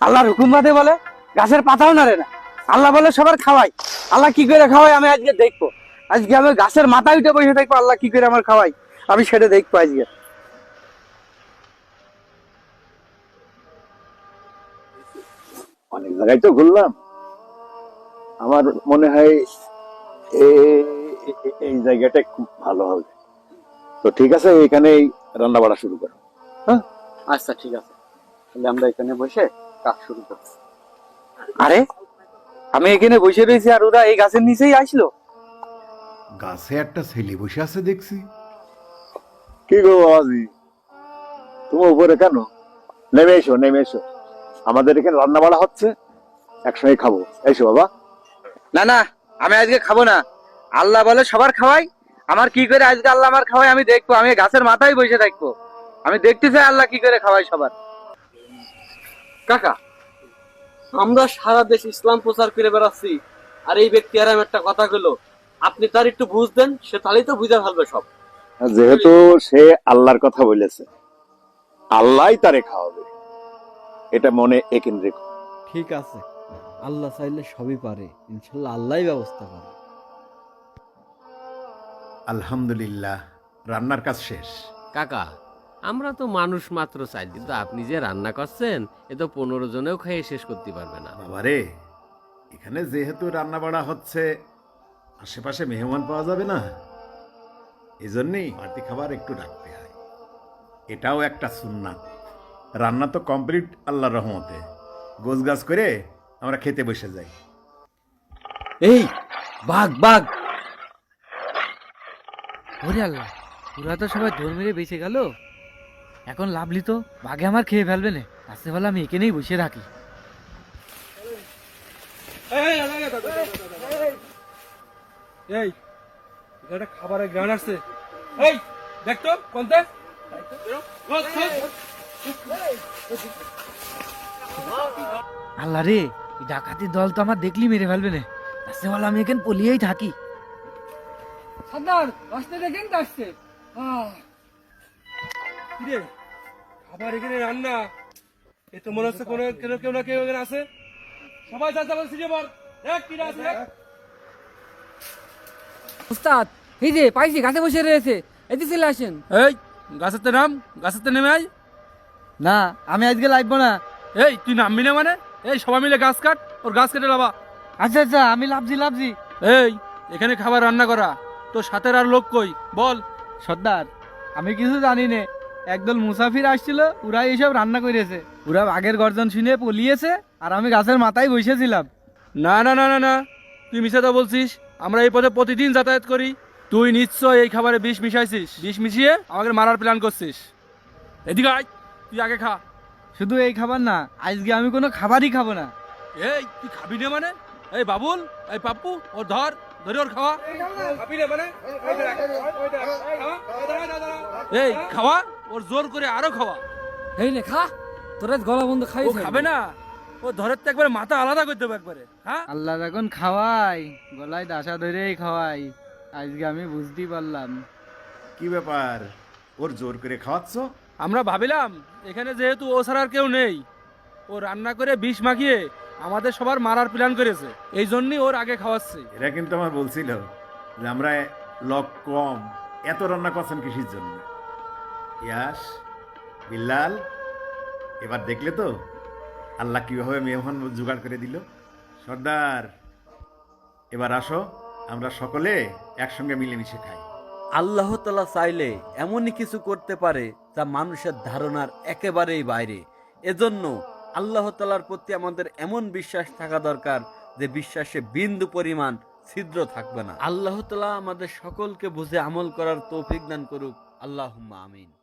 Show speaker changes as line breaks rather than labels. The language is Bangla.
আল্লাহর হুকুম বাদে বলে গাছের পাতাও নাড়ে না। আল্লাহ বলে সবার খাওয়াই। আল্লাহ কি করে খাওয়াই আমি আজকে দেখব। আজকে আমি গাছের মাথা উঠে বসে থাকব আল্লাহ কি করে আমার খাওয়াই। আমি সেটা দেখব আজকে।
অনেক জায়গায় তো ঘুরলাম। আমার মনে হয় এই জায়গাটা খুব ভালো হবে। তো ঠিক আছে এখানেই রান্না বাড়া শুরু করো।
আচ্ছা ঠিক আছে। তাহলে আমরা এখানে বসে কাজ শুরু করব আরে আমি এখানে বসে রয়েছি আর ওরা এই গাছের নিচেই আসলো?
গাছে একটা ছেলে বসে আছে দেখছি।
কি গো বাবাজি? তুমি উপরে কেন? নেমে এসো নেমে এসো। আমাদের এখানে রান্না বাড়া হচ্ছে একসঙ্গে খাব। এসো বাবা।
না না আমি আজকে খাব না। আল্লাহ বলে সবার খাওয়াই। আমার কি করে আজকে আল্লাহ আমার খাওয়াই আমি দেখব। আমি গাছের মাথায় বসে থাকব। আমি দেখতে চাই আল্লাহ কি করে খাওয়াই সবার।
কাকা আমরা সারা দেশ ইসলাম প্রচার করে বেড়াচ্ছি আর এই ব্যক্তি আর একটা কথা গুলো আপনি তার একটু বুঝ দেন সে তাহলেই তো বুঝে ফেলবে সব।
যেহেতু সে আল্লাহর কথা বলেছে আল্লাহই তারে খাওয়াবে। এটা মনে একিন রেখো।
ঠিক আছে আল্লাহ চাইলে সবই পারে ইনশাল্লাহ আল্লাহই ব্যবস্থা করে।
আলহামদুলিল্লাহ রান্নার কাজ শেষ।
কাকা আমরা তো মানুষ মাত্র চাই কিন্তু আপনি যে রান্না করছেন এ তো পনেরো জনেও খেয়ে শেষ করতে পারবে না।
বাবারে এখানে যেহেতু রান্না বাড়া হচ্ছে আশেপাশে মেহমান পাওয়া যাবে না। এই জন্যেই বাড়তি খাবার একটু রাখতে হয়। এটাও একটা সুন্নাত। রান্না তো কমপ্লিট আল্লাহর রহমতে। গোছ গাছ করে আমরা খেতে বসে যাই।
এই বাঘ বাঘ!
ওরে আল্লাহ ওরা তো সবাই দৌড় মেরে বেঁচে গেল। এখন লাভলি তো বাঘে আমার খেয়ে ফেলবে না। আসতে বলে আমি এখানেই বসে রাখি।
এই এটা খাবারের গান আসছে। এই দেখ তো কোনতে।
আল্লাহ রে এই ডাকাতির দল তো আমার দেখলি মেরে ফেলবে না। আসতে বলে আমি এখানে পলিয়েই থাকি।
সর্দার আসতে দেখেন আসছে। কিরে খাবার এখানে রান্না। এ তো মনে হচ্ছে কোনো কেউ কেউ না কেউ এখানে আছে। সবাই যা যাবেন সিজে বল। দেখ কিরা আছে
উস্তাদ এই যে পাইছি গাছে বসে রয়েছে। এদিকে চলে আসেন।
এই গাছের তো নাম গাছের তো নেমে আয়।
না আমি আজকে লাগবো না।
এই তুই নামবি না মানে? এই সবাই মিলে গাছ কাট ওর গাছ কেটে লাবা।
আচ্ছা আচ্ছা আমি লাভজি লাভজি
এই এখানে খাবার রান্না করা। তো সাথের আর লোক কই? বল।
সর্দার আমি কিছু জানি না। একদল মুসাফির আসছিল ওরা এইসব রান্না করেছে। ওরা আগের গর্জন শুনে পলিয়েছে আর আমি গাছের মাথায় বসেছিলাম।
না না না না না। তুই মিশাতে বলছিস আমরা এই পথে প্রতিদিন যাতায়াত করি। তুই নিশ্চয় এই খাবারে বিষ মিশাইছিস। বিষ মিশিয়ে আমাকে মারার প্ল্যান করছিস। এদিকে আয় তুই আগে খা।
শুধু এই খাবার না আজকে আমি কোনো খাবারই খাব না।
এই তুই খাবি না মানে? এই বাবুল এই পাপ্পু ও ধর। ধরে ওর খাওয়া। এই খাওয়া? ওর জোর করে আরও খাওয়া।
এই নে খা। তোরা গলা বন্ধ খাই
ও খাবে না? ও ধরের তো একবারে মাথা আলাদা করে দেবো একবারে হ্যাঁ?
আল্লাহ যখন খাওয়াই। গলায় দাসা ধরেই খাওয়াই। আজকে আমি বুঝতেই পারলাম।
কি ব্যাপার? ওর জোর করে খাওয়াচ্ছ?
আমরা ভাবিলাম এখানে যেহেতু ও ছাড়া আর কেউ নেই। ও রান্না করে বিষ মাখিয়ে আমাদের সবার মারার প্ল্যান করেছে। এই জন্যই ওর আগে খাওয়াচ্ছে।
এরা কিন্তু আমার বলছিল যে আমরা লক কম এত রান্না করছেন কৃষির জন্য। ইয়াস বিল্লাল এবার দেখলে তো আল্লাহ কীভাবে মেহমান জোগাড় করে দিল। সর্দার এবার আসো আমরা সকলে একসঙ্গে মিলেমিশে খাই।
আল্লাহ তালা চাইলে এমনই কিছু করতে পারে যা মানুষের ধারণার একেবারেই বাইরে। এজন্য আল্লাহ তালার প্রতি আমাদের এমন বিশ্বাস থাকা দরকার যে বিশ্বাসে বিন্দু পরিমাণ ছিদ্র থাকবে না। আল্লাহ তালা আমাদের সকলকে বুঝে আমল করার তৌফিক দান করুক। আল্লাহ আমিন।